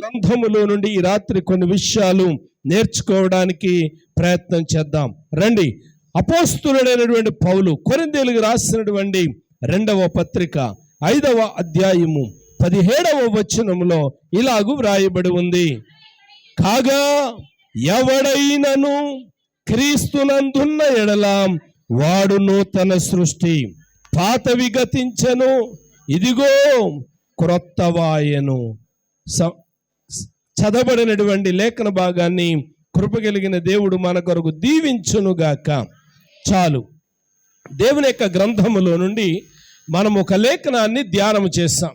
గ్రంథములో నుండి ఈ రాత్రి కొన్ని విషయాలు నేర్చుకోవడానికి ప్రయత్నం చేద్దాం. రండి. అపోస్తులైనటువంటి పౌలు కొరిందేలుగు రాసినటువంటి రెండవ పత్రిక ఐదవ అధ్యాయము పదిహేడవ వచనములో ఇలాగు వ్రాయబడి ఉంది. కాగా ఎవడైనను క్రీస్తునందున్న ఎడలాం వాడు నూతన సృష్టి. పాతవి గతించను ఇదిగో క్రొత్తవాయను. స- చదవబడినటువంటి లేఖన భాగాన్ని కృప కలిగిన దేవుడు మన కొరకు దీవించునుగాక. చాలు. దేవుని యొక్క గ్రంథములో నుండి మనం ఒక లేఖనాన్ని ధ్యానం చేస్తాం.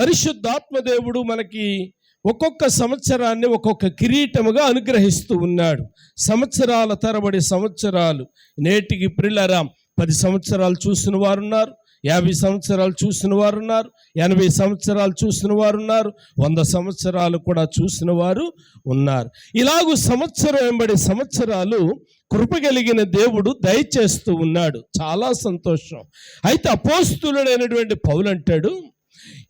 పరిశుద్ధాత్మ దేవుడు మనకి ఒక్కొక్క సంవత్సరాన్ని ఒక్కొక్క కిరీటముగా అనుగ్రహిస్తూ ఉన్నాడు. సంవత్సరాల తరబడి సంవత్సరాలు. నేటికి ప్రిల్లరా పది సంవత్సరాలు చూసిన వారు ఉన్నారు యాభై సంవత్సరాలు చూసిన వారు ఉన్నారు ఎనభై సంవత్సరాలు చూసిన వారు ఉన్నారు వంద సంవత్సరాలు కూడా చూసిన వారు ఉన్నారు. ఇలాగూ సంవత్సరం వెంబడి సంవత్సరాలు కృప కలిగిన దేవుడు దయచేస్తూ ఉన్నాడు. చాలా సంతోషం. అయితే అపోస్తులుడైనటువంటి పౌలు అంటాడు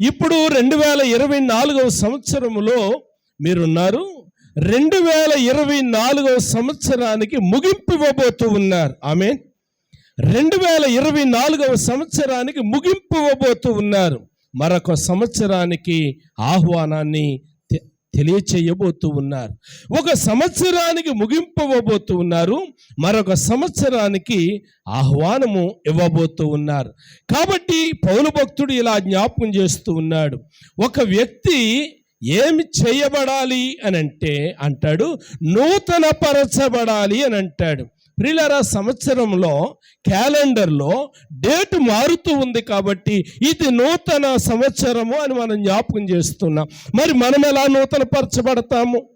ఇప్పుడు రెండు వేల ఇరవై నాలుగవ సంవత్సరములో మీరున్నారు రెండు వేల ఇరవై నాలుగవ సంవత్సరానికి ముగింపు ఇవ్వబోతూ ఉన్నారు. ఆమె రెండు వేల ఇరవై నాలుగవ సంవత్సరానికి ముగింపు ఇవ్వబోతూ ఉన్నారు. మరొక సంవత్సరానికి ఆహ్వానాన్ని తె- తెలియచేయబోతూ ఉన్నారు. ఒక సంవత్సరానికి ముగింపు ఇవ్వబోతూ ఉన్నారు. మరొక సంవత్సరానికి ఆహ్వానము ఇవ్వబోతూ ఉన్నారు. కాబట్టి పౌలు భక్తుడు ఇలా జ్ఞాపకం చేస్తూ ఉన్నాడు. ఒక వ్యక్తి ఏమి చేయబడాలి అని అంటే అంటాడు నూతన పరచబడాలి అని అంటాడు. ప్రియులారా సంవత్సరంలో క్యాలెండర్లో డేట్ మారుతూ ఉంది కాబట్టి ఇది నూతన సంవత్సరము అని మనం జ్ఞాపకం చేస్తున్నాం. మరి మనం ఎలా నూతనపరచబడతాము?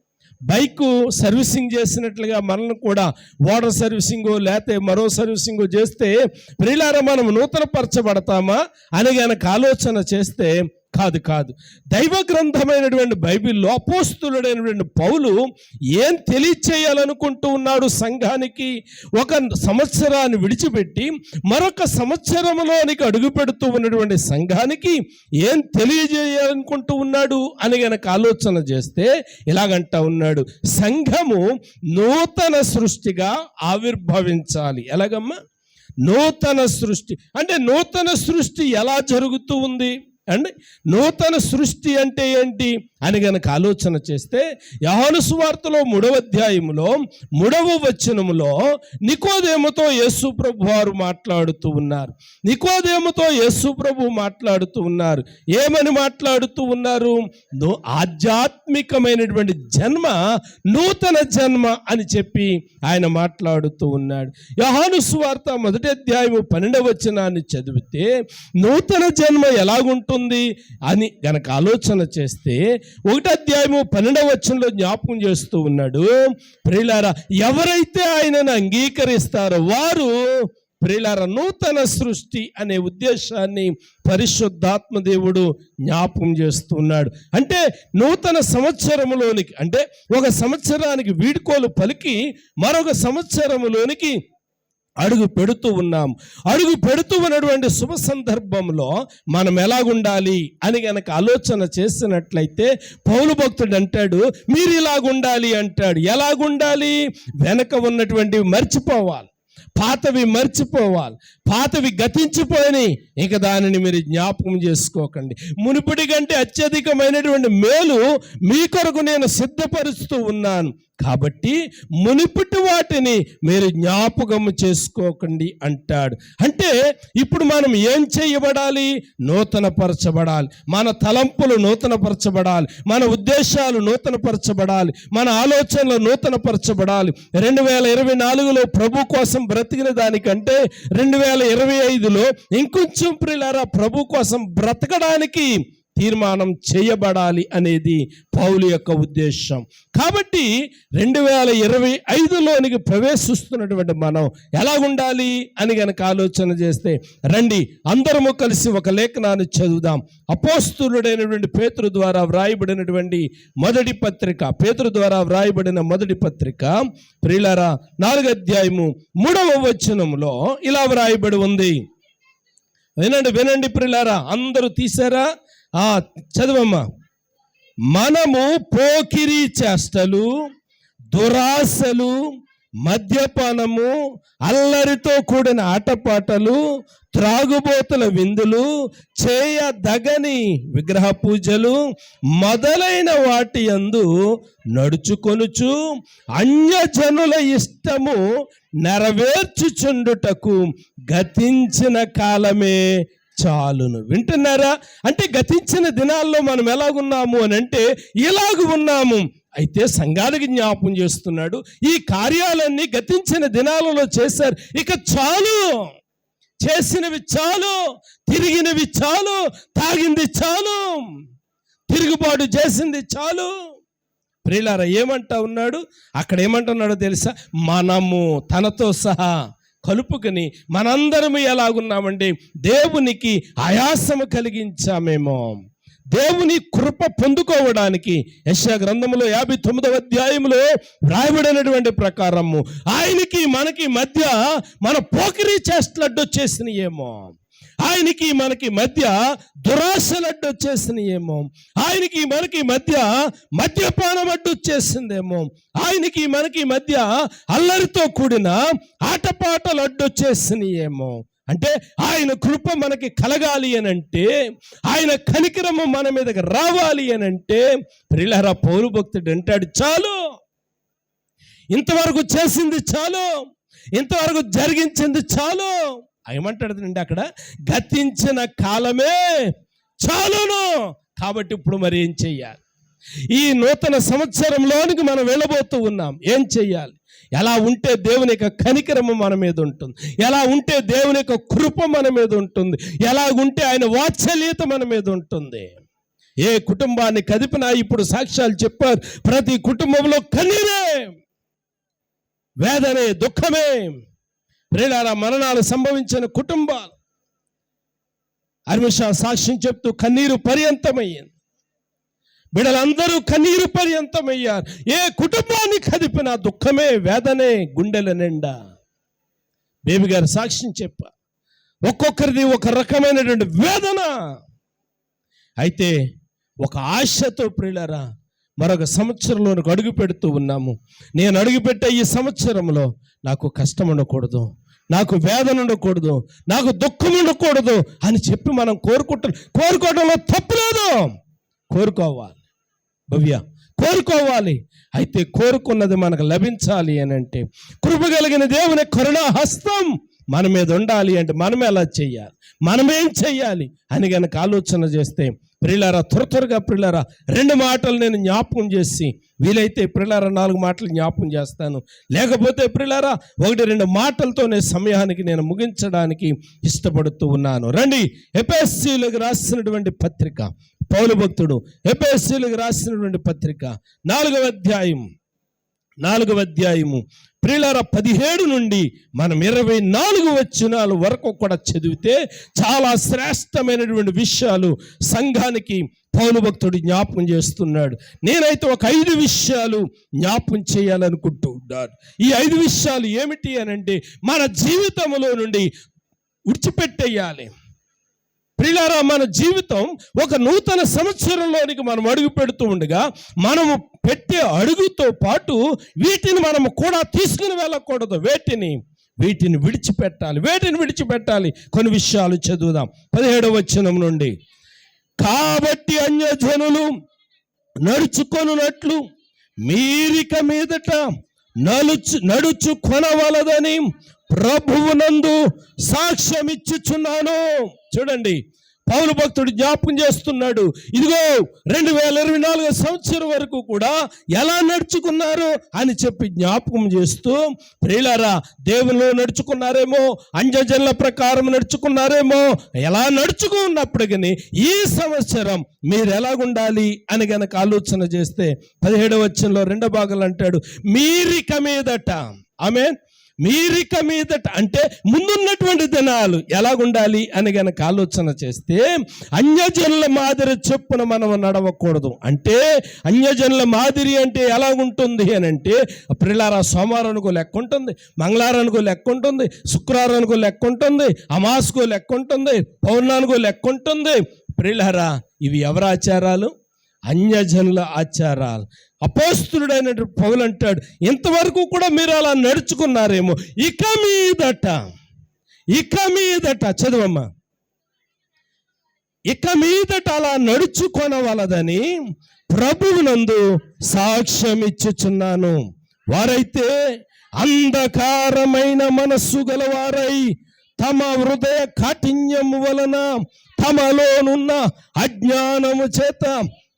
బైకు బైక్ సర్వీసింగ్ చేసినట్లుగా మనల్ని కూడా వాటర్ సర్వీసింగ్ లేకపోతే మరో సర్వీసింగ్ చేస్తే ప్రియులారా మనం నూతనపరచబడతామా? అని కనుక ఆలోచన చేస్తే కాదు కాదు. దైవ గ్రంథమైనటువంటి బైబిల్లో అపోస్తులుడైనటువంటి పౌలు ఏం తెలియచేయాలనుకుంటూ ఉన్నాడు సంఘానికి? ఒక సంవత్సరాన్ని విడిచిపెట్టి మరొక సంవత్సరంలోనికి అడుగు పెడుతూ ఉన్నటువంటి సంఘానికి ఏం తెలియజేయాలనుకుంటూ ఉన్నాడు అని గనక ఆలోచన చేస్తే ఇలాగంటా ఉన్నాడు. సంఘము నూతన సృష్టిగా ఆవిర్భవించాలి. ఎలాగమ్మా? నూతన సృష్టి. అంటే నూతన సృష్టి ఎలా జరుగుతూ ఉంది? అండ్ నూతన సృష్టి అంటే ఏంటి? అని గనక ఆలోచన చేస్తే యహాను సువార్తలో మూడవ అధ్యాయములో మూడవ వచనములో నికోదేమతో యేసు ప్రభు వారు మాట్లాడుతూ ఉన్నారు. నికోదేమతో యేసు ప్రభు మాట్లాడుతూ ఉన్నారు. ఏమని మాట్లాడుతూ ఉన్నారు? ఆధ్యాత్మికమైనటువంటి జన్మ నూతన జన్మ అని చెప్పి ఆయన మాట్లాడుతూ ఉన్నాడు. యహాను సువార్త మొదటి అధ్యాయము పన్నెండవ వచనాన్ని చదివితే నూతన జన్మ ఎలాగుంటుంది అని గనక ఆలోచన చేస్తే ఒకటి అధ్యాయము పన్నెండవ వచనంలో జ్ఞాపకం చేస్తూ ఉన్నాడు. ప్రియులారా ఎవరైతే ఆయనను అంగీకరిస్తారో వారు ప్రియులార నూతన సృష్టి అనే ఉద్దేశాన్ని పరిశుద్ధాత్మ దేవుడు జ్ఞాపకం చేస్తున్నాడు అంటే నూతన సంవత్సరములోనికి అంటే ఒక సంవత్సరానికి వీడుకోలు పలికి మరొక సంవత్సరములోనికి అడుగు పెడుతూ ఉన్నాం. అడుగు పెడుతూ ఉన్నటువంటి శుభ సందర్భంలో మనం ఎలాగుండాలి అని గనక ఆలోచన చేసినట్లయితే పౌలు భక్తుడు అంటాడు మీరు ఇలాగుండాలి అంటాడు. ఎలాగుండాలి? వెనక ఉన్నటువంటివి మర్చిపోవాలి. పాతవి మర్చిపోవాలి. పాతవి గతించిపోయి ఇక దానిని మీరు జ్ఞాపకం చేసుకోకండి. మునుపటి కంటే అత్యధికమైనటువంటి మేలు మీ కొరకు నేను సిద్ధపరుస్తూ ఉన్నాను. కాబట్టి మునిపటి వాటిని మీరు జ్ఞాపకం చేసుకోకండి అంటాడు. అంటే ఇప్పుడు మనం ఏం చేయబడాలి? నూతనపరచబడాలి. మన తలంపులు నూతనపరచబడాలి. మన ఉద్దేశాలు నూతనపరచబడాలి. మన ఆలోచనలు నూతనపరచబడాలి. రెండు వేల ఇరవై నాలుగులో ప్రభు కోసం బ్రతికిన దానికంటే రెండు వేల ఇరవై ఐదులో ఇంకొంచెం ప్రిలారా ప్రభు కోసం బ్రతకడానికి తీర్మానం చేయబడాలి అనేది పౌలు యొక్క ఉద్దేశం. కాబట్టి రెండు వేల ఇరవై ఐదులోనికి ప్రవేశిస్తున్నటువంటి మనం ఎలా ఉండాలి అని గనక ఆలోచన చేస్తే రండి అందరము కలిసి ఒక లేఖనాన్ని చదువుదాం. అపోస్తులుడైనటువంటి పేతురు ద్వారా వ్రాయబడినటువంటి మొదటి పత్రిక పేతురు ద్వారా వ్రాయబడిన మొదటి పత్రిక ప్రియులారా నాలుగు అధ్యాయము మూడవ వచనంలో ఇలా వ్రాయబడి ఉంది. వినండి వినండి ప్రిలారా అందరూ తీసారా చదవమ్మా. మనము పోకిరి చేష్టలు దురాశలు మద్యపానము అల్లరితో కూడిన ఆటపాటలు త్రాగుబోతుల విందులు చేయదగని విగ్రహ పూజలు మొదలైన వాటి యందు నడుచుకొనుచు అన్యజనుల ఇష్టము నెరవేర్చుచుండుటకు గతించిన కాలమే చాలును. వింటున్నారా? అంటే గతించిన దినాల్లో మనం ఎలాగున్నాము అని అంటే ఇలాగ ఉన్నాము. అయితే సంఘానికి జ్ఞాపం చేస్తున్నాడు. ఈ కార్యాలన్నీ గతించిన దినాలలో చేశారు. ఇక చాలు. చేసినవి చాలు. తిరిగినవి చాలు. తాగింది చాలు. తిరుగుబాటు చేసింది చాలు. ప్రియులారా ఏమంటా ఉన్నాడు? అక్కడ ఏమంటున్నాడో తెలుసా? మనము తనతో సహా కలుపుకొని మనందరము ఎలాగున్నామంటే దేవునికి ఆయాసము కలిగించామేమో. దేవుని కృప పొందుకోవడానికి యశ గ్రంథములో యాభై తొమ్మిదవ అధ్యాయంలో వ్రాయబడినటువంటి ప్రకారము ఆయనకి మనకి మధ్య మన పోకిరి చేష్టలడ్డు వచ్చేసినాయేమో ఆయనకి మనకి మధ్య దురాశలడ్డు వచ్చేసినాయేమో. ఆయనకి మనకి మధ్య మద్యపానం అడ్డు వచ్చేసిందేమో. ఆయనకి మనకి మధ్య అల్లరితో కూడిన ఆటపాటలు అడ్డు వచ్చేసినాయేమో. అంటే ఆయన కృప మనకి కలగాలి అని అంటే ఆయన కనికరము మన మీదకి రావాలి అని అంటే ప్రిలహర పౌరు భక్తుడు అంటాడు చాలు. ఇంతవరకు చేసింది చాలు. ఇంతవరకు జరిగించింది చాలు. ఏమంటాడు అక్కడ? గతించిన కాలమే చాలును. కాబట్టి ఇప్పుడు మరి ఏం చెయ్యాలి? ఈ నూతన సంవత్సరంలోనికి మనం వెళ్ళబోతూ ఉన్నాం. ఏం చెయ్యాలి? ఎలా ఉంటే దేవుని యొక్క కనికరము మన మీద ఉంటుంది. ఎలా ఉంటే దేవుని యొక్క కృప మన మీద ఉంటుంది. ఎలా ఉంటే ఆయన వాత్సల్యత మన మీద ఉంటుంది. ఏ కుటుంబాన్ని కదిపినా ఇప్పుడు సాక్ష్యాలు చెప్పారు. ప్రతి కుటుంబంలో కన్నీరే వేదనే దుఃఖమే. ప్రేలార మరణాలు సంభవించిన కుటుంబాలు. అర్మిషా సాక్ష్యం చెప్తూ కన్నీరు పర్యంతమయ్యింది. బిడలందరూ కన్నీరు పర్యంతమయ్యారు. ఏ కుటుంబాన్ని కదిపినా దుఃఖమే వేదనే గుండెల నిండా. బేబీ గారు సాక్ష్యం చెప్ప ఒక్కొక్కరిది ఒక రకమైనటువంటి వేదన. అయితే ఒక ఆశతో ప్రియులరా మరొక సంవత్సరంలోనికి అడుగు పెడుతూ ఉన్నాము. నేను అడుగుపెట్టే ఈ సంవత్సరంలో నాకు కష్టం ఉండకూడదు నాకు వేదన ఉండకూడదు నాకు దుఃఖం ఉండకూడదు అని చెప్పి మనం కోరుకుంటాం కోరుకోవడంలో తప్పులేదు కోరుకోవాలి. భవ్య కోరుకోవాలి. అయితే కోరుకున్నది మనకు లభించాలి అని అంటే కృప కలిగిన దేవుని కరుణా హస్తం మన మీద ఉండాలి అంటే మనం ఎలా చేయాలి. మనమేం చేయాలి అని గనక ఆలోచన చేస్తే ప్రిలారా త్వర త్వరగా ప్రిలారా రెండు మాటలు నేను జ్ఞాపకం చేసి వీలైతే ప్రిలారా నాలుగు మాటలు జ్ఞాపకం చేస్తాను. లేకపోతే ప్రిలారా ఒకటి రెండు మాటలతోనే సమయానికి నేను ముగించడానికి ఇష్టపడుతూ ఉన్నాను. రండి ఎపిఎస్సీలకు రాసినటువంటి పత్రిక. పౌలు భక్తుడు ఎపిఎస్సీలకు రాసినటువంటి పత్రిక. నాలుగవ అధ్యాయం. నాలుగవ అధ్యాయము. ప్రిలర పదిహేడు నుండి మనం ఇరవై నాలుగు వచ్చినాల వరకు కూడా చదివితే చాలా శ్రేష్టమైనటువంటి విషయాలు సంఘానికి పౌలు భక్తుడు జ్ఞాపకం చేస్తున్నాడు. నేనైతే ఒక ఐదు విషయాలు జ్ఞాపకం చేయాలనుకుంటూ ఉన్నాను. ఈ ఐదు విషయాలు ఏమిటి అని అంటే మన జీవితంలో నుండి విడిచిపెట్టేయాలి. ప్రియులారా మన జీవితం ఒక నూతన సంవత్సరంలోనికి మనం అడుగు పెడుతూ ఉండగా మనము పెట్టే అడుగుతో పాటు వీటిని మనము కూడా తీసుకుని వెళ్ళకూడదు. వేటిని? వీటిని విడిచిపెట్టాలి. వేటిని విడిచిపెట్టాలి? కొన్ని విషయాలు చదువుదాం. పదిహేడవ వచనం నుండి. కాబట్టి అన్యజనులు నడుచుకొనున్నట్లు మీరిక మీదట నలుచు నడుచు కొనవలదని ప్రభువునందు సాక్ష్యం ఇచ్చుచున్నాను చూడండి. పౌరు భక్తుడు జ్ఞాపకం చేస్తున్నాడు. ఇదిగో రెండు వేల ఇరవై నాలుగు సంవత్సరం వరకు కూడా ఎలా నడుచుకున్నారు అని చెప్పి జ్ఞాపకం చేస్తూ ప్రియులారా దేవునిలో నడుచుకున్నారేమో అంజజనుల ప్రకారం నడుచుకున్నారేమో ఎలా నడుచుకున్నప్పటికీ ఈ సంవత్సరం మీరు ఎలాగుండాలి అని గనక ఆలోచన చేస్తే పదిహేడవ వచ్చంలో రెండో భాగాలు అంటాడు మీరిక మీదట. ఆమె మీరిక మీదట అంటే ముందున్నటువంటి దినాలు ఎలాగుండాలి అని గనక ఆలోచన చేస్తే అన్యజనుల మాదిరి చెప్పున మనం నడవకూడదు. అంటే అన్యజనుల మాదిరి అంటే ఎలాగుంటుంది అని అంటే ప్రిలారా సోమవారానికి లెక్క ఉంటుంది మంగళవారానికి లెక్క ఉంటుంది శుక్రవారానికి లెక్క ఉంటుంది అమాస్కు లెక్క ఉంటుంది పౌర్ణానికి లెక్క ఉంటుంది ప్రిలారా ఇవి ఎవరి ఆచారాలు అన్యజనుల ఆచారాలు. అపోస్తుడైన పౌలు అంటాడు ఇంతవరకు కూడా మీరు అలా నడుచుకున్నారేమో? ఇక మీదట ఇక మీదట చదవమ్మా. ఇక మీదట అలా నడుచుకొనవలదని ప్రభువునందు సాక్ష్యం ఇచ్చుచున్నాను. వారైతే అంధకారమైన మనస్సు గలవారై తమ హృదయ కాఠిన్యము వలన తమలోనున్న అజ్ఞానము చేత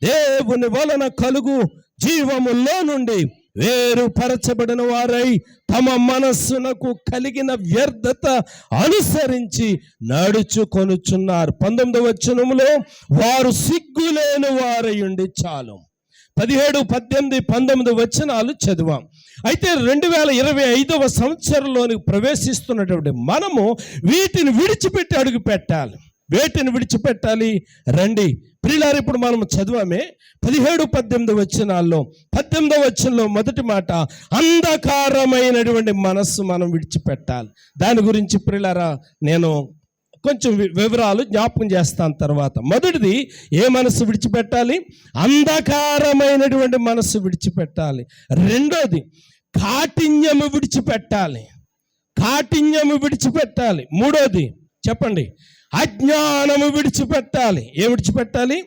దేవుని వలన కలుగు జీవములో నుండి వేరుపరచబడిన వారై తమ మనస్సునకు కలిగిన వ్యర్థత అనుసరించి నడుచుకొనుచున్నారు. పంతొమ్మిదవ వచనములో వారు సిగ్గులేని వారై ఉండి చాలు. పదిహేడు పద్దెనిమిది పంతొమ్మిది వచనాలు చదివాం. అయితే రెండు వేల ఇరవై ఐదవ సంవత్సరంలోనికి ప్రవేశిస్తున్నటువంటి మనము వీటిని విడిచిపెట్టి అడుగు పెట్టాలి వేటిని విడిచిపెట్టాలి? రండి. ప్రిలారు ఇప్పుడు మనం చదివామే పదిహేడు పద్దెనిమిది వచనాల్లో. పద్దెనిమిదవ వచనంలో మొదటి మాట అంధకారమైనటువంటి మనస్సు మనం విడిచిపెట్టాలి. దాని గురించి ప్రిలారా నేను కొంచెం వి- వివరాలు జ్ఞాపకం చేస్తాను తర్వాత. మొదటిది ఏ మనసు విడిచిపెట్టాలి? అంధకారమైనటువంటి మనసు విడిచిపెట్టాలి. రెండోది కాఠిన్యము విడిచిపెట్టాలి. కాఠిన్యము విడిచిపెట్టాలి. మూడోది చెప్పండి. అజ్ఞానము విడిచిపెట్టాలి. ఏ విడిచిపెట్టాలి?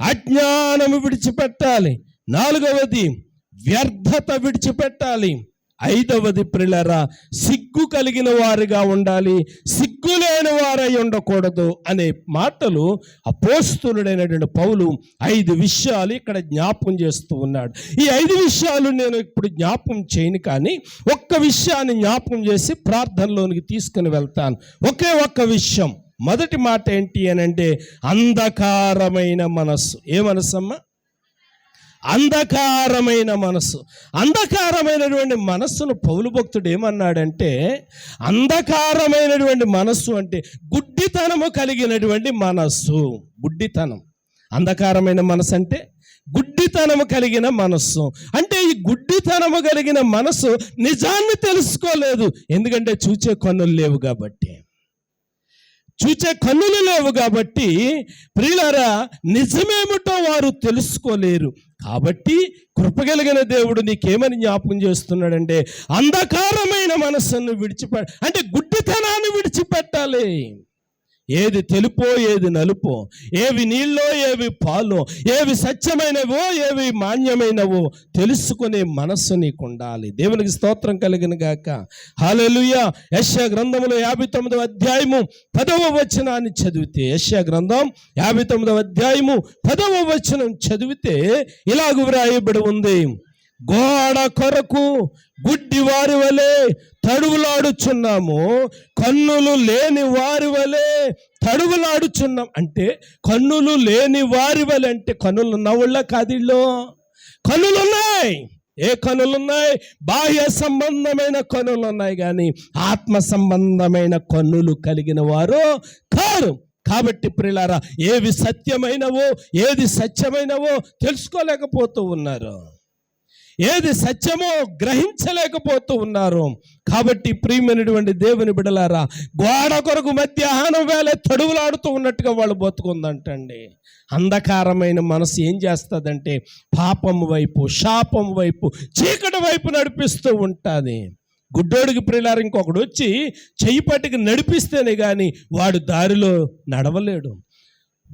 అజ్ఞానము విడిచిపెట్టాలి. నాలుగవది వ్యర్థత విడిచిపెట్టాలి. ఐదవది ప్రిలరా సిగ్గు కలిగిన వారిగా ఉండాలి. సిగ్గు లేని వారై ఉండకూడదు అనే మాటలు అపోస్తులుడైనటువంటి పౌలు ఐదు విషయాలు ఇక్కడ జ్ఞాపకం చేస్తూ ఉన్నాడు. ఈ ఐదు విషయాలు నేను ఇప్పుడు జ్ఞాపకం చేయను కానీ ఒక్క విషయాన్ని జ్ఞాపకం చేసి ప్రార్థనలోనికి తీసుకుని వెళ్తాను. ఒకే ఒక్క విషయం. మొదటి మాట ఏంటి అని అంటే అంధకారమైన మనస్సు. ఏ మనస్సు అమ్మా అంధకారమైన మనస్సు. అంధకారమైనటువంటి మనస్సును పౌలు భక్తుడు ఏమన్నాడంటే అంధకారమైనటువంటి మనస్సు అంటే గుడ్డితనము కలిగినటువంటి మనస్సు. గుడ్డితనం. అంధకారమైన మనసు అంటే గుడ్డితనము కలిగిన మనస్సు. అంటే ఈ గుడ్డితనము కలిగిన మనస్సు నిజాన్ని తెలుసుకోలేదు. ఎందుకంటే చూచే కన్నులు లేవు కాబట్టి. చూచే కన్నులు లేవు కాబట్టి ప్రియులారా నిజమేమిటో వారు తెలుసుకోలేరు. కాబట్టి కృపగలిగిన దేవుడు నీకేమని జ్ఞాపకం చేస్తున్నాడంటే అంధకారమైన మనస్సును విడిచిపె అంటే గుడ్డితనాన్ని విడిచిపెట్టాలి. ఏది తెలుపో ఏది నలుపో ఏవి నీళ్ళో ఏవి పాలో ఏవి సత్యమైనవో ఏవి మాన్యమైనవో తెలుసుకునే మనస్సు నీకు ఉండాలి దేవునికి స్తోత్రం కలిగిన గాక. హాలెలుయ యశ్యా గ్రంథములో యాభై తొమ్మిదవ అధ్యాయము పదవ వచనాన్ని చదివితే యశ్యా గ్రంథం యాభై తొమ్మిదవ అధ్యాయము పదవ వచనం చదివితే ఇలాగు వ్రాయబడి ఉంది. గోడ కొరకు గుడ్డి వారి వలె తడువులాడుచున్నాము. కన్నులు లేని వారి వలె తడువులాడుచున్నాం. అంటే కన్నులు లేని వారి వలె అంటే కన్నులు ఉన్నవాళ్ళ కాదిల్లో కన్నులు ఉన్నాయి. ఏ కనులు ఉన్నాయి? బాహ్య సంబంధమైన కనులు ఉన్నాయి కానీ ఆత్మ సంబంధమైన కన్నులు కలిగిన వారు కారు. కాబట్టి ప్రిలారా ఏవి సత్యమైనవో ఏది సత్యమైనవో తెలుసుకోలేకపోతూ ఉన్నారు. ఏది సత్యమో గ్రహించలేకపోతూ ఉన్నారు. కాబట్టి ప్రియమైనటువంటి దేవుని బిడలారా గోడ కొరకు మధ్యాహ్నం వేళ తడువులాడుతూ ఉన్నట్టుగా వాళ్ళు బతుకుందంటండి. అంధకారమైన మనసు ఏం చేస్తుందంటే పాపం వైపు శాపం వైపు చీకటి వైపు నడిపిస్తూ ఉంటుంది. గుడ్డోడికి ప్రిలారు ఇంకొకడు వచ్చి చెయ్యి పట్టుకు నడిపిస్తేనే కానీ వాడు దారిలో నడవలేడు.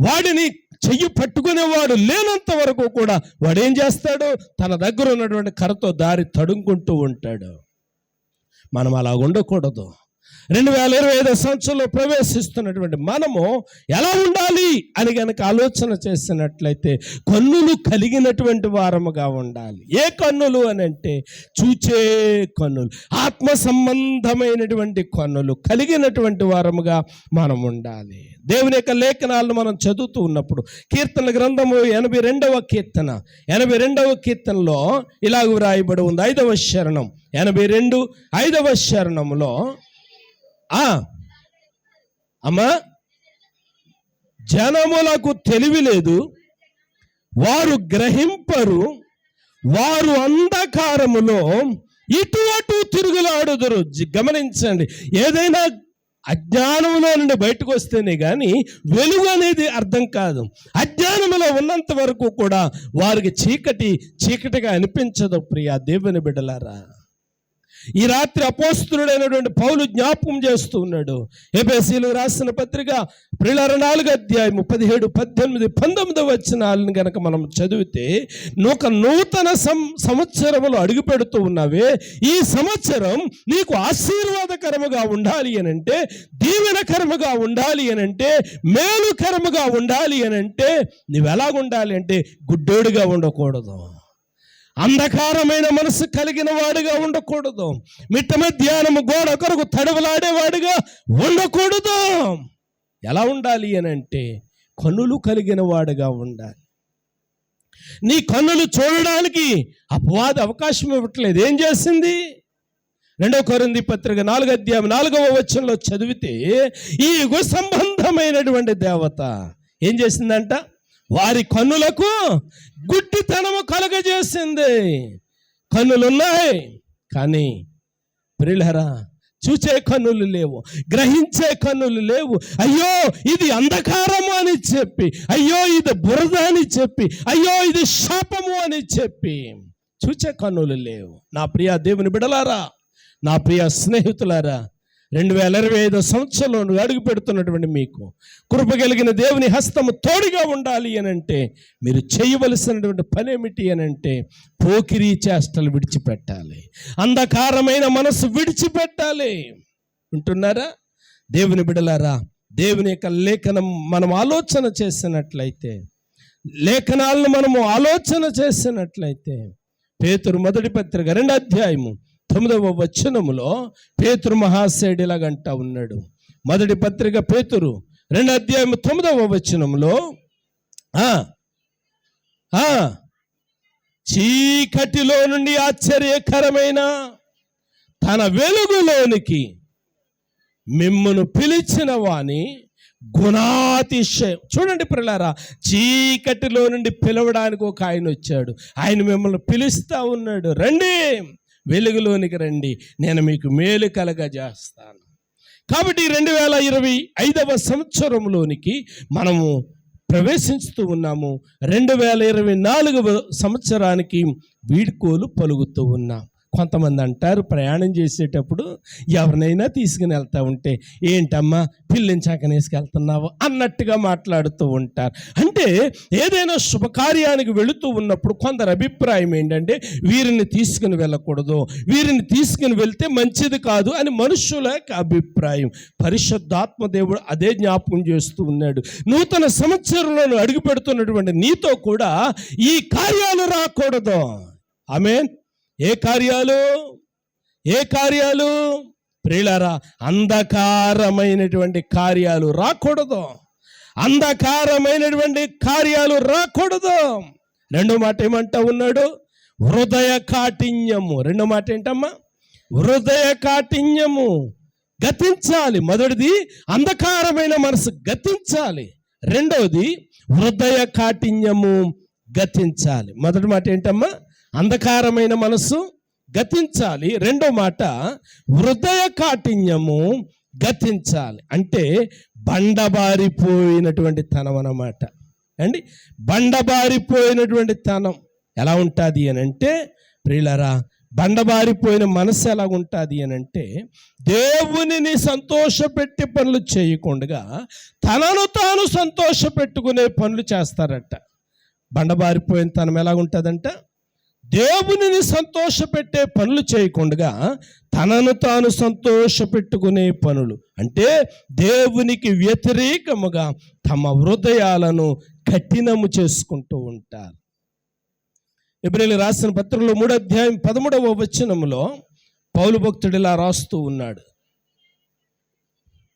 వాడిని చెయ్యి పట్టుకునేవాడు లేనంత వరకు కూడా వాడు ఏం చేస్తాడు? తన దగ్గర ఉన్నటువంటి కర్రతో దారి తడుముకుంటూ ఉంటాడు. మనం అలా ఉండకూడదు. రెండు వేల ఇరవై ఐదో సంవత్సరంలో ప్రవేశిస్తున్నటువంటి మనము ఎలా ఉండాలి అని కనుక ఆలోచన చేసినట్లయితే కన్నులు కలిగినటువంటి వారముగా ఉండాలి. ఏ కన్నులు అని అంటే చూచే కన్నులు. ఆత్మ సంబంధమైనటువంటి కన్నులు కలిగినటువంటి వారముగా మనం ఉండాలి. దేవుని యొక్క లేఖనాలను మనం చదువుతూ ఉన్నప్పుడు కీర్తన గ్రంథము ఎనభై రెండవ కీర్తన. ఎనభై రెండవ కీర్తనలో ఇలాగ వ్రాయబడి ఉంది. ఐదవ శరణం. ఎనభై రెండు ఐదవ శరణంలో అమ్మా జనములకు తెలివి లేదు. వారు గ్రహింపరు. వారు అంధకారములో ఇటు అటు తిరుగులాడుదురు. గమనించండి. ఏదైనా అజ్ఞానంలో నుండి బయటకు వస్తేనే కానీ వెలుగు అనేది అర్థం కాదు. అజ్ఞానంలో ఉన్నంత వరకు కూడా వారికి చీకటి చీకటిగా అనిపించదు ప్రియా దేవుని బిడ్డలారా. ఈ రాత్రి అపోస్తుడైనటువంటి పౌలు జ్ఞాపకం చేస్తూ ఉన్నాడు. ఏపీసీలు రాసిన పత్రిక ప్రిలర నాలుగు అధ్యాయము పదిహేడు పద్దెనిమిది పంతొమ్మిది వచ్చినాలను గనక మనం చదివితే ఒక నూతన సం సంవత్సరములో అడుగు పెడుతూ ఉన్నావే. ఈ సంవత్సరం నీకు ఆశీర్వాదకరముగా ఉండాలి అని అంటే దీవెనకరముగా ఉండాలి అని అంటే మేలుకరముగా ఉండాలి అని అంటే నువ్వు ఎలాగుండాలి అంటే గుడ్డోడుగా ఉండకూడదు. అంధకారమైన మనసు కలిగిన వాడిగా ఉండకూడదు. మిట్ట మధ్యాహ్నము గోడ కొరకు తడవలాడేవాడిగా ఉండకూడదు. ఎలా ఉండాలి అని అంటే కన్నులు కలిగిన వాడిగా ఉండాలి. నీ కన్నులు చూడడానికి అపవాద అవకాశం ఇవ్వట్లేదు. ఏం చేసింది? రెండవ కొరింది పత్రిక నాలుగు అధ్యాయం నాలుగవ వచనంలో చదివితే ఈ యుగ సంబంధమైనటువంటి దేవత ఏం చేసిందంట? వారి కన్నులకు గుడ్డితనము కలగజేసింది. కన్నులున్నాయి కానీ ప్రిలహరా చూచే కన్నులు లేవు గ్రహించే కన్నులు లేవు. అయ్యో ఇది అంధకారము అని చెప్పి అయ్యో ఇది బురద అని చెప్పి అయ్యో ఇది శాపము అని చెప్పి చూచే కన్నులు లేవు. నా ప్రియ దేవుని బిడలారా నా ప్రియ స్నేహితులారా రెండు వేల ఇరవై ఐదో సంవత్సరంలో అడుగు పెడుతున్నటువంటి మీకు కృప కలిగిన దేవుని హస్తము తోడుగా ఉండాలి అని అంటే మీరు చేయవలసినటువంటి పని ఏమిటి అని అంటే పోకిరీ చేష్టలు విడిచిపెట్టాలి. అంధకారమైన మనసు విడిచిపెట్టాలి. ఉంటున్నారా దేవుని బిడలారా దేవుని యొక్క లేఖనం మనం ఆలోచన చేసినట్లయితే లేఖనాలను మనము ఆలోచన చేసినట్లయితే పేతురు మొదటి పత్రిక రెండు అధ్యాయము తొమ్మిదవ వచనములో పేతురు మహాశయుడిలాగంటా ఉన్నాడు. మొదటి పత్రిక పేతురు రెండు అధ్యాయం తొమ్మిదవ వచనములో చీకటిలో నుండి ఆశ్చర్యకరమైన తన వెలుగులోనికి మిమ్మను పిలిచిన వాణి గుణాతిశయం. చూడండి పిల్లలారా చీకటిలో నుండి పిలవడానికి ఒక ఆయన వచ్చాడు. ఆయన మిమ్మల్ని పిలుస్తా ఉన్నాడు. రండి. వెలుగులోనికి రండి. నేను మీకు మేలు కలగజేస్తాను. కాబట్టి రెండు వేల ఇరవై ఐదవ సంవత్సరంలోనికి మనము ప్రవేశిస్తూ ఉన్నాము. రెండు వేల ఇరవై నాలుగవ సంవత్సరానికి వీడ్కోలు పలుకుతూ ఉన్నాం. కొంతమంది అంటారు ప్రయాణం చేసేటప్పుడు ఎవరినైనా తీసుకుని వెళ్తూ ఉంటే ఏంటమ్మా పిల్లని చక్కనేసుకెళ్తున్నావు అన్నట్టుగా మాట్లాడుతూ ఉంటారు. అంటే ఏదైనా శుభకార్యానికి వెళుతూ ఉన్నప్పుడు కొందరు అభిప్రాయం ఏంటంటే వీరిని తీసుకుని వెళ్ళకూడదు. వీరిని తీసుకుని వెళ్తే మంచిది కాదు అని మనుషుల యొక్క అభిప్రాయం. పరిశుద్ధాత్మ దేవుడు అదే జ్ఞాపకం చేస్తూ ఉన్నాడు. నూతన సంవత్సరంలో అడుగుపెడుతున్నటువంటి అడుగు పెడుతున్నటువంటి నీతో కూడా ఈ కార్యాలు రాకూడదు. ఆమె ఏ కార్యాలు? ఏ కార్యాలు? ప్రియులారా అంధకారమైనటువంటి కార్యాలు రాకూడదు. అంధకారమైనటువంటి కార్యాలు రాకూడదు. రెండో మాట ఏమంటా ఉన్నాడు? హృదయ కాఠిన్యము. రెండో మాట ఏంటమ్మా? హృదయ కాఠిన్యము. గతించాలి. మొదటిది అంధకారమైన మనసు గతించాలి. రెండవది హృదయ కాఠిన్యము గతించాలి. మొదటి మాట ఏంటమ్మా? అంధకారమైన మనసు గతించాలి. రెండో మాట హృదయ కాఠిన్యము గతించాలి. అంటే బండబారిపోయినటువంటి తనం అన్నమాట. అండి బండబారిపోయినటువంటి తనం ఎలా ఉంటుంది అని అంటే ప్రియులరా బండబారిపోయిన మనసు ఎలా ఉంటుంది అని అంటే దేవునిని సంతోషపెట్టి పనులు చేయకుండా తనను తాను సంతోషపెట్టుకునే పనులు చేస్తారట. బండబారిపోయిన తనం ఎలా ఉంటుందంట? దేవునిని సంతోషపెట్టే పనులు చేయకుండా తనను తాను సంతోషపెట్టుకునే పనులు. అంటే దేవునికి వ్యతిరేకముగా తమ హృదయాలను కఠినము చేసుకుంటూ ఉంటారు. ఎబ్రిల్ రాసిన పత్రంలో మూడో అధ్యాయం పదమూడవ వచనములో పౌలు భక్తుడు ఇలా రాస్తూ ఉన్నాడు.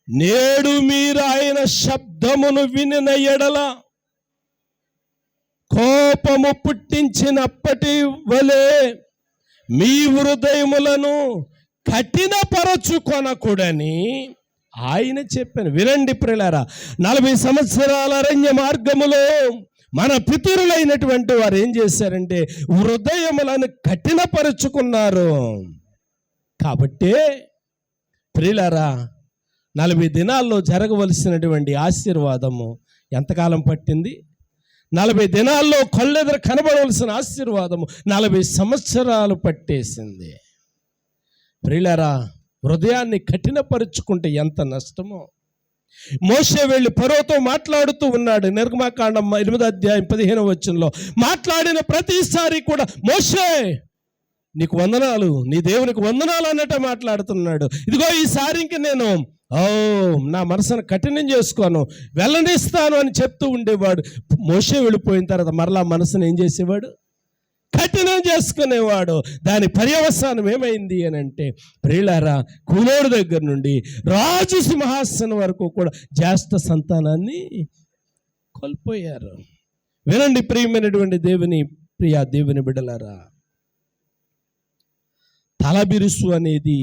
నేడు మీరు ఆయన శబ్దమును వినిన ఎడల కోపము పుట్టించినప్పటి వలె మీ హృదయములను కఠినపరచుకొనకూడని ఆయన చెప్పాను వినండి ప్రిలారా నలభై సంవత్సరాల అరణ్య మార్గములో మన పితరులైనటువంటి వారు ఏం చేశారంటే హృదయములను కఠినపరుచుకున్నారు. కాబట్టి ప్రిలారా నలభై దినాల్లో జరగవలసినటువంటి ఆశీర్వాదము ఎంతకాలం పట్టింది? నలభై దినాల్లో కళ్ళెదర కనబడవలసిన ఆశీర్వాదము నలభై సంవత్సరాలు పట్టేసింది. ప్రియులారా హృదయాన్ని కఠినపరుచుకుంటే ఎంత నష్టమో. మోసే వెళ్ళి పరోతో మాట్లాడుతూ ఉన్నాడు. నిర్గమాకాండం ఎనిమిది అధ్యాయం పదిహేను వచ్చంలో మాట్లాడిన ప్రతిసారి కూడా మోసే నీకు వందనాలు నీ దేవునికి వందనాలు అన్నట్టే మాట్లాడుతున్నాడు. ఇదిగో ఈసారి ఇంక నేను ఓ నా మనసును కఠినం చేసుకోను వెళ్ళనిస్తాను అని చెప్తూ ఉండేవాడు. మోసే వెళ్ళిపోయిన తర్వాత మరలా మనసును ఏం చేసేవాడు? కఠినం చేసుకునేవాడు. దాని పర్యవసానం ఏమైంది అని అంటే ప్రియులారా కూలోడు దగ్గర నుండి రాజు సింహాసనం వరకు కూడా జ్యేష్ఠ సంతానాన్ని కోల్పోయారు. వినండి ప్రియమైనటువంటి దేవుని ప్రియా దేవుని బిడలారా తలబిరుసు అనేది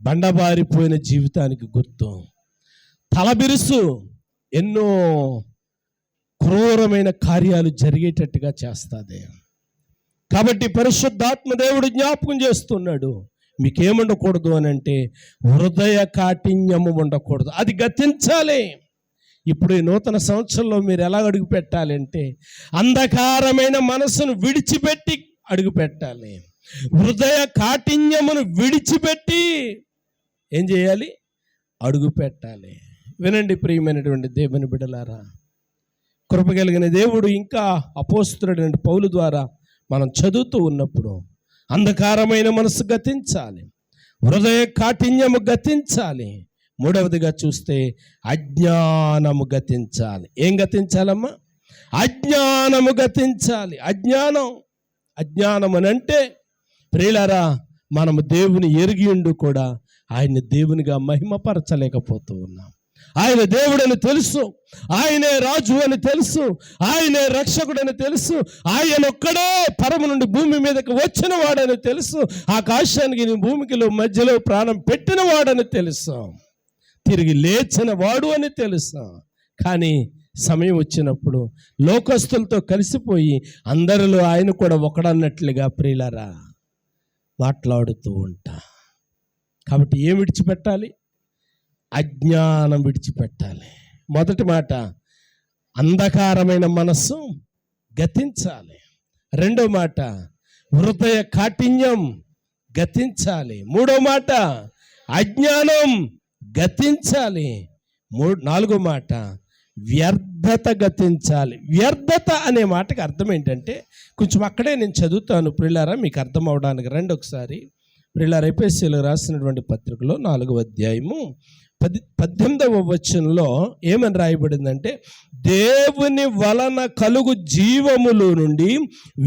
బండబారిపోయిన జీవితానికి గుర్తు. తలబిరుసు ఎన్నో క్రూరమైన కార్యాలు జరిగేటట్టుగా చేస్తుంది. కాబట్టి పరిశుద్ధాత్మ దేవుడు జ్ఞాపకం చేస్తున్నాడు. మీకేముండకూడదు అని అంటే హృదయ కాఠిన్యము ఉండకూడదు. అది గతించాలి. ఇప్పుడు ఈ నూతన సంవత్సరంలో మీరు ఎలా అడుగు పెట్టాలి అంటే అంధకారమైన మనసును విడిచిపెట్టి అడుగు పెట్టాలి. హృదయ కాఠిన్యమును విడిచిపెట్టి ఏం చేయాలి? అడుగు పెట్టాలి. వినండి ప్రియమైనటువంటి దేవుని బిడలారా కృప కలిగిన దేవుడు ఇంకా అపోస్తుడైన పౌలు ద్వారా మనం చదువుతూ ఉన్నప్పుడు అంధకారమైన మనసు గతించాలి హృదయ కాఠిన్యము గతించాలి మూడవదిగా చూస్తే అజ్ఞానము గతించాలి. ఏం గతించాలమ్మా? అజ్ఞానము గతించాలి. అజ్ఞానం అజ్ఞానం అని అంటే ప్రియులారా మనము దేవుని ఎరిగి ఉండు కూడా ఆయన్ని దేవునిగా మహిమపరచలేకపోతూ ఉన్నాం. ఆయన దేవుడని తెలుసు ఆయనే రాజు అని తెలుసు ఆయనే రక్షకుడని తెలుసు ఆయన ఒక్కడే పరమ నుండి భూమి మీదకి వచ్చిన వాడని తెలుసు ఆకాశానికి నీ భూమికిలో మధ్యలో ప్రాణం పెట్టిన వాడని తెలుసు. తిరిగి లేచిన వాడు అని తెలుసు. కానీ సమయం వచ్చినప్పుడు లోకస్తులతో కలిసిపోయి అందరిలో ఆయన కూడా ఒకడన్నట్లుగా ప్రియులరా మాట్లాడుతూ ఉంటా. కాబట్టి ఏం విడిచిపెట్టాలి? అజ్ఞానం విడిచిపెట్టాలి. మొదటి మాట అంధకారమైన మనస్సు గతించాలి. రెండో మాట హృదయ కాఠిన్యం గతించాలి. మూడో మాట అజ్ఞానం గతించాలి. మూడు నాలుగో మాట వ్యర్థత గతించాలి. వ్యర్థత అనే మాటకి అర్థం ఏంటంటే కొంచెం అక్కడే నేను చదువుతాను పిల్లారా మీకు అర్థం అవడానికి రండి ఒకసారి. ఇలా ఎపిఎస్సీలో రాసినటువంటి పత్రికలో నాలుగవ అధ్యాయము పది పద్దెనిమిదవ వచనంలో ఏమని రాయబడిందంటే దేవుని వలన కలుగు జీవములో నుండి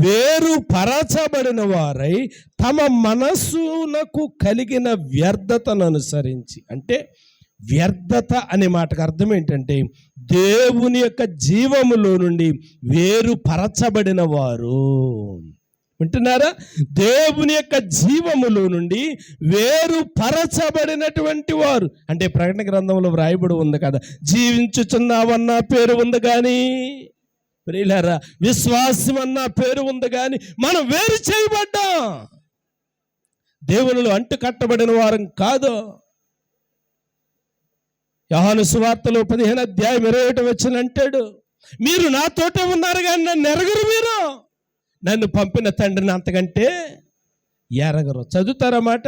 వేరు పరచబడిన వారై తమ మనస్సునకు కలిగిన వ్యర్థతను అనుసరించి అంటే వ్యర్థత అనే మాటకు అర్థం ఏంటంటే దేవుని యొక్క జీవములో నుండి వేరు పరచబడిన వారు. వింటున్నారా? దేవుని యొక్క జీవములో నుండి వేరు పరచబడినటువంటి వారు. అంటే ప్రకటన గ్రంథంలో వ్రాయబడి ఉంది కదా. జీవించుచున్నావన్న పేరు ఉంది కానీ ప్రియులారా విశ్వాసం అన్న పేరు ఉంది కానీ మనం వేరు చేయబడ్డాం. దేవునిలో అంటు కట్టబడిన వారం కాదు. యహాను సువార్తలో పదిహేను అధ్యాయం ఇరవై ఒకటి వచ్చిన అంటాడు మీరు నాతోటే ఉన్నారు కానీ నన్ను ఎరగరు మీరు. నన్ను పంపిన తండ్రిని అంతకంటే ఎరగరు. చదువుతారా మాట?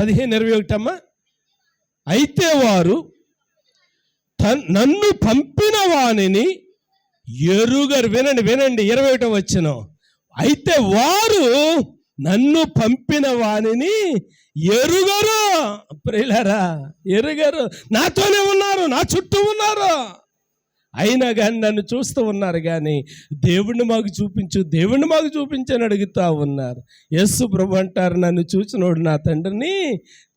పదిహేను ఇరవై ఒకటమ్మా. అయితే వారు తన్- నన్ను పంపిన వాణిని ఎరుగరు. వినండి వినండి. ఇరవై ఒకటో వచ్చిన అయితే వారు నన్ను పంపిన వాణిని ఎరుగరు. ప్రియులరా ఎరుగరు. నాతోనే ఉన్నారు నా చుట్టూ ఉన్నారు. అయినా కానీ నన్ను చూస్తూ ఉన్నారు కానీ దేవుణ్ణి మాకు చూపించు దేవుణ్ణి మాకు చూపించని అడుగుతా ఉన్నారు. యస్సు ప్రభు అంటారు నన్ను చూచినోడు నా తండ్రిని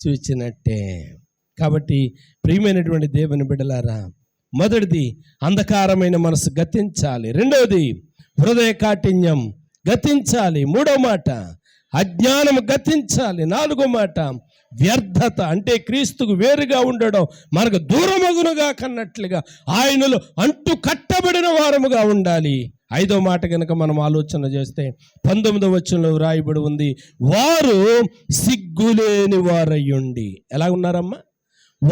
చూచినట్టే. కాబట్టి ప్రియమైనటువంటి దేవుని బిడలారా మొదటిది అంధకారమైన మనసు గతించాలి. రెండవది హృదయ కాఠిన్యం గతించాలి. మూడో మాట అజ్ఞానం గతించాలి. నాలుగో మాట వ్యర్థత అంటే క్రీస్తుకు వేరుగా ఉండడం మనకు దూరమగునుగా కన్నట్లుగా ఆయనలో అంటు కట్టబడిన వారముగా ఉండాలి. ఐదో మాట కనుక మనం ఆలోచన చేస్తే పంతొమ్మిదో వచనంలో వ్రాయబడి ఉంది వారు సిగ్గులేని వారయ్యుండి. ఎలా ఉన్నారమ్మా?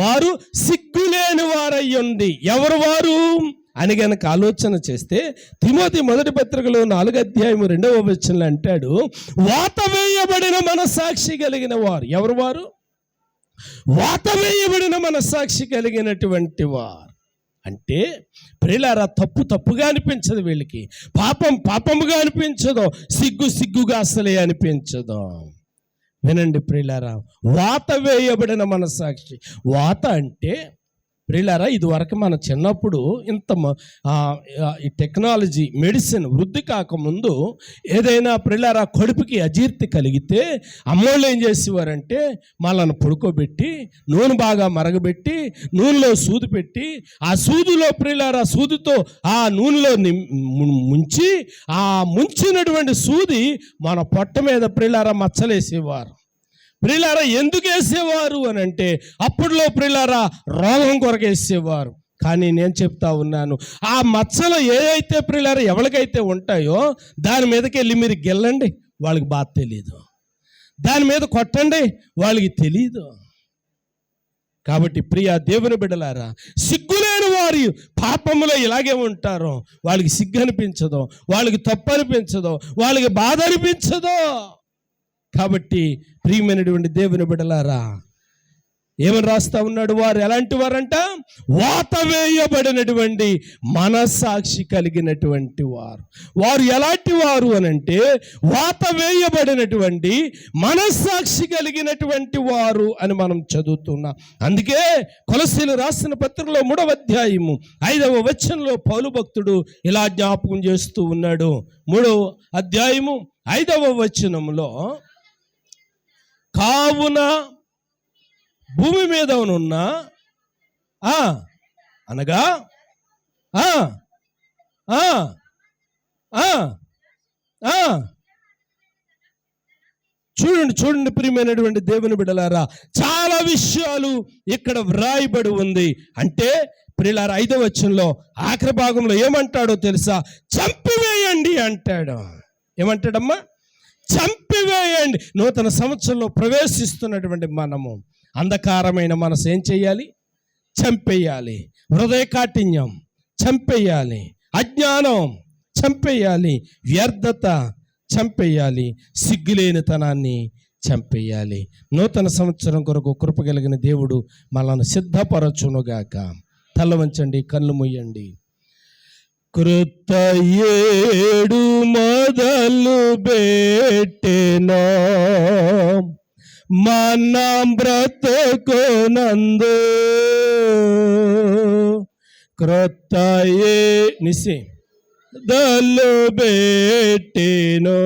వారు సిగ్గులేని వారయ్యుండి. ఎవరు వారు? అని గనక ఆలోచన చేస్తే తిమోతి మొదటి పత్రికలో నాలుగు అధ్యాయం రెండవ వచనంలో అంటాడు వాత వేయబడిన మనసాక్షి కలిగిన వారు ఎవరు వారు? వాత వేయబడిన మనసాక్షి కలిగినటువంటి వారు. అంటే ప్రియులారా తప్పు తప్పుగా అనిపించదు వీళ్ళకి. పాపం పాపముగా అనిపించదు. సిగ్గు సిగ్గుగా అసలే అనిపించదు. వినండి ప్రియులారా వాత వేయబడిన మనసాక్షి వాత అంటే ప్రియులారా ఇది వరకు మన చిన్నప్పుడు ఇంత ఈ టెక్నాలజీ మెడిసిన్ వృద్ధి కాకముందు ఏదైనా ప్రియులారా కడుపుకి అజీర్తి కలిగితే అమ్మోళ్ళు ఏం చేసేవారంటే మళ్ళను పడుకోబెట్టి నూనె బాగా మరగబెట్టి నూనెలో సూది పెట్టి ఆ సూదులో ప్రియులారా సూదితో ఆ నూనెలో ముంచి ఆ ముంచినటువంటి సూది మన పొట్ట మీద ప్రియులారా మచ్చలేసేవారు. ప్రిలారా ఎందుకు వేసేవారు అని అంటే అప్పట్లో ప్రియులారా రోగం కొరకు వేసేవారు. కానీ నేను చెప్తా ఉన్నాను ఆ మచ్చలు ఏదైతే ప్రిలారా ఎవరికైతే ఉంటాయో దాని మీదకి వెళ్ళి మీరు గెల్లండి వాళ్ళకి బాధ తెలియదు దాని మీద కొట్టండి వాళ్ళకి తెలియదు కాబట్టి ప్రియ దేవుని బిడ్డలారా సిగ్గులేని వారి పాపములో ఇలాగే ఉంటారు. వాళ్ళకి సిగ్గు అనిపించదు వాళ్ళకి తప్పు అనిపించదు వాళ్ళకి బాధ అనిపించదు. కాబట్టి ప్రియమైనటువంటి దేవుని బిడలారా ఏమని రాస్తా ఉన్నాడు వారు? ఎలాంటి వారంట? వాత వేయబడినటువంటి మనసాక్షి కలిగినటువంటి వారు. వారు ఎలాంటి వారు అనంటే వాత వేయబడినటువంటి మనస్సాక్షి కలిగినటువంటి వారు అని మనం చదువుతున్నాం. అందుకే కొలసీలు రాసిన పత్రికలో మూడవ అధ్యాయము ఐదవ వచనంలో పౌలు భక్తుడు ఇలా జ్ఞాపకం చేస్తూ ఉన్నాడు. మూడవ అధ్యాయము ఐదవ వచనంలో కావున భూమి మీద ఉన్న ఆ, అనగా ఆ, ఆ, ఆ, ఆ. చూడండి చూడండి ప్రియమైనటువంటి దేవుని బిడ్డలారా చాలా విషయాలు ఇక్కడ వ్రాయబడి ఉంది. అంటే ప్రియులారా ఐదవ వచ్చంలో ఆఖరి భాగంలో ఏమంటాడో తెలుసా? చంపివేయండి అంటాడు. ఏమంటాడమ్మా? చంపివేయండి. నూతన సంవత్సరంలో ప్రవేశిస్తున్నటువంటి మనము. అంధకారమైన మనసు ఏం చేయాలి చంపేయాలి. హృదయ కాఠిన్యం చంపేయాలి. అజ్ఞానం చంపేయాలి. వ్యర్థత చంపేయాలి. సిగ్గులేనితనాన్ని చంపేయాలి. నూతన సంవత్సరం కొరకు కృప కలిగిన దేవుడు మనల్ని సిద్ధపరచునుగాక. తల వంచండి కళ్ళు ముయ్యండి కృత ఏడు మొదలు పెట్టెనో. మన బ్రతుకునందు. క్రొత్త ఏ నిసి దలు పెట్టెనో.